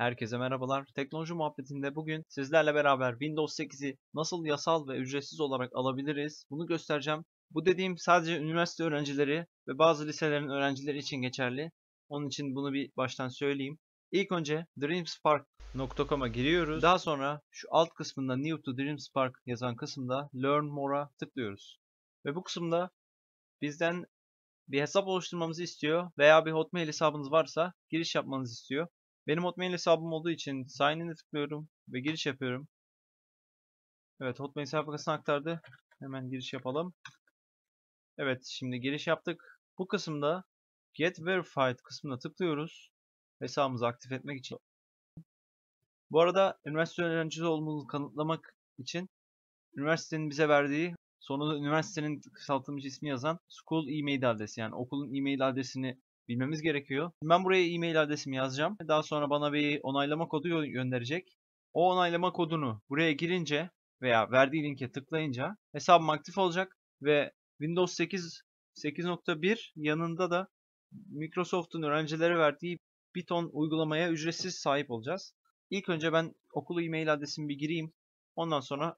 Herkese merhabalar. Teknoloji muhabbetinde bugün sizlerle beraber Windows 8'i nasıl yasal ve ücretsiz olarak alabiliriz bunu göstereceğim. Bu dediğim sadece üniversite öğrencileri ve bazı liselerin öğrencileri için geçerli. Onun için bunu bir baştan söyleyeyim. İlk önce dreamspark.com'a giriyoruz. Daha sonra şu alt kısmında New to Dreamspark yazan kısımda Learn More'a tıklıyoruz. Ve bu kısımda bizden bir hesap oluşturmamızı istiyor veya bir Hotmail hesabınız varsa giriş yapmanızı istiyor. Benim Hotmail hesabım olduğu için sign in'e tıklıyorum ve giriş yapıyorum. Evet Hotmail sayfasına aktardı. Hemen giriş yapalım. Evet şimdi giriş yaptık. Bu kısımda Get Verified kısmına tıklıyoruz. Hesabımızı aktif etmek için. Bu arada üniversite öğrencisi olduğumuzu kanıtlamak için üniversitenin bize verdiği sonunda üniversitenin kısaltılmış ismi yazan school e-mail adresi yani okulun e-mail adresini bilmemiz gerekiyor. Ben buraya e-mail adresimi yazacağım. Daha sonra bana bir onaylama kodu gönderecek. O onaylama kodunu buraya girince veya verdiği linke tıklayınca hesabım aktif olacak ve Windows 8 8.1 yanında da Microsoft'un öğrencilere verdiği bir uygulamaya ücretsiz sahip olacağız. İlk önce ben okul e-mail adresimi bir gireyim. Ondan sonra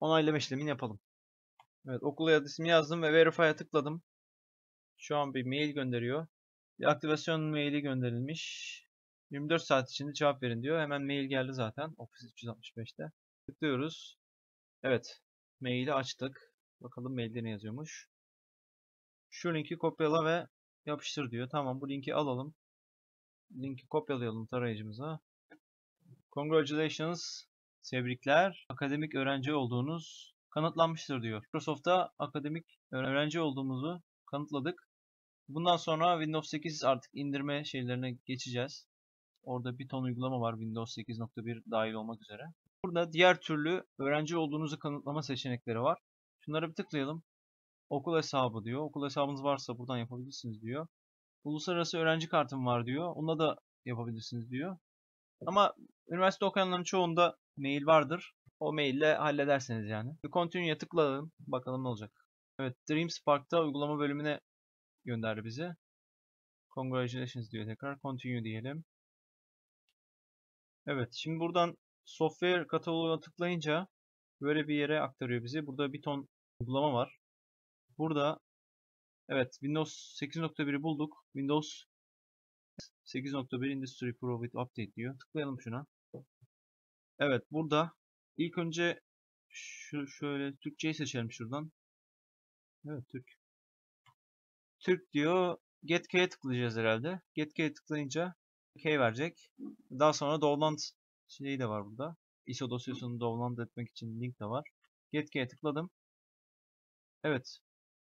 onaylama işlemini yapalım. Evet okul adresimi yazdım ve Verify'a tıkladım. Şu an bir mail gönderiyor. Bir aktivasyon maili gönderilmiş. 24 saat içinde cevap verin diyor. Hemen mail geldi zaten. Office 365'te. Tıklıyoruz. Evet. Maili açtık. Bakalım mailde ne yazıyormuş. Şu linki kopyala ve yapıştır diyor. Tamam bu linki alalım. Linki kopyalayalım tarayıcımıza. Congratulations. Tebrikler. Akademik öğrenci olduğunuz kanıtlanmıştır diyor. Microsoft'ta akademik öğrenci olduğumuzu kanıtladık. Bundan sonra Windows 8 artık indirme şeylerine geçeceğiz. Orada bir ton uygulama var Windows 8.1 dahil olmak üzere. Burada diğer türlü öğrenci olduğunuzu kanıtlama seçenekleri var. Şunlara bir tıklayalım. Okul hesabı diyor. Okul hesabınız varsa buradan yapabilirsiniz diyor. Uluslararası öğrenci kartım var diyor. Onunla da yapabilirsiniz diyor. Ama üniversite okuyanların çoğunda mail vardır. O maille hallederseniz yani. Continue'ya tıklayalım. Bakalım ne olacak. Evet Dreamspark'ta uygulama bölümüne gönderdi bizi. Congratulations diyor tekrar. Continue diyelim. Evet şimdi buradan software kataloğuna tıklayınca böyle bir yere aktarıyor bizi. Burada bir ton uygulama var. Burada evet Windows 8.1'i bulduk. Windows 8.1 Industry Pro with Update diyor. Tıklayalım şuna. Evet burada ilk önce şu şöyle Türkçeyi seçelim şuradan. Evet Türk. Türk diyor. Get K'ye tıklayacağız herhalde. Get K'ye tıklayınca K verecek. Daha sonra download şeyi de var burada. ISO dosyasını download etmek için link de var. Get K'ye tıkladım. Evet.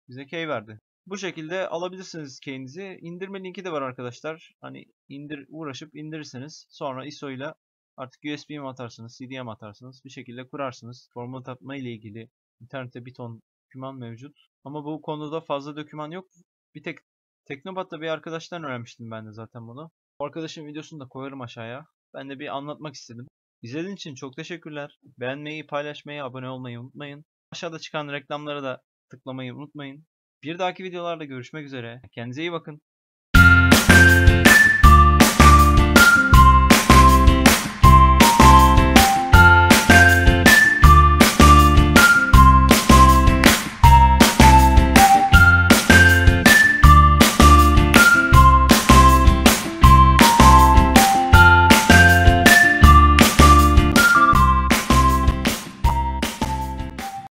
Bize K verdi. Bu şekilde alabilirsiniz K'nizi. İndirme linki de var arkadaşlar. Hani indir uğraşıp indirirsiniz. Sonra ISO ile artık USB mi atarsınız, CD mi atarsınız bir şekilde kurarsınız. Format atma ile ilgili internette bir ton doküman mevcut. Ama bu konuda fazla doküman yok. Bir tek Teknobat'ta bir arkadaştan öğrenmiştim ben de zaten bunu. O arkadaşın videosunu da koyarım aşağıya. Ben de bir anlatmak istedim. İzlediğiniz için çok teşekkürler. Beğenmeyi, paylaşmayı, abone olmayı unutmayın. Aşağıda çıkan reklamlara da tıklamayı unutmayın. Bir dahaki videolarda görüşmek üzere. Kendinize iyi bakın.